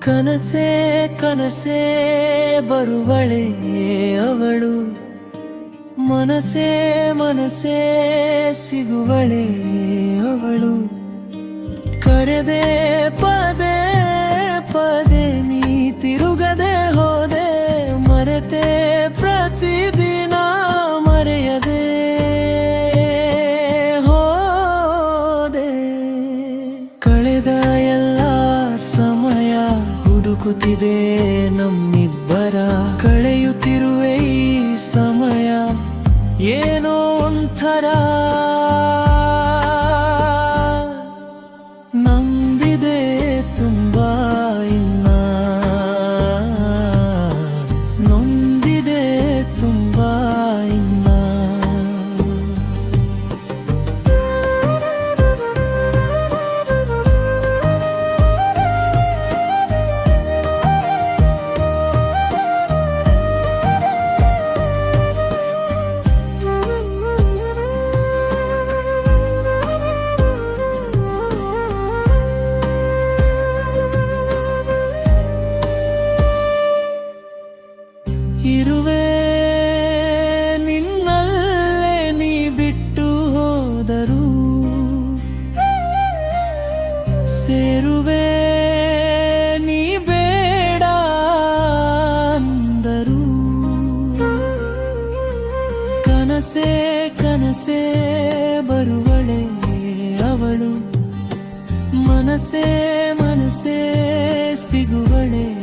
ಕನಸೇ ಕನಸೇ ಬರುವಳೆ ಅವಳು. ಮನಸೇ ಮನಸೇ ಸಿಗುವಳೆ ಅವಳು. ಕರೆದೆ ಪದೇ ಹುಡುಕುತ್ತಿದೆ ನಮ್ಮಿಬ್ಬರ ಕಳೆಯುತ್ತಿರುವೆ ಈ ಸಮಯ. ಏನೋ ಒಂಥರ ನಂಬಿದೆ. ಇರುವೆ ನಿನ್ನಲ್ಲೇ ನೀ ಬಿಟ್ಟು ಹೋದರು. ಸೇರುವೆ ನೀ ಕನಸೇ ಕನಸೇ ಬರುವಳೆ ಅವಳು. ಮನಸೇ ಮನಸೇ ಸಿಗುವಳೆ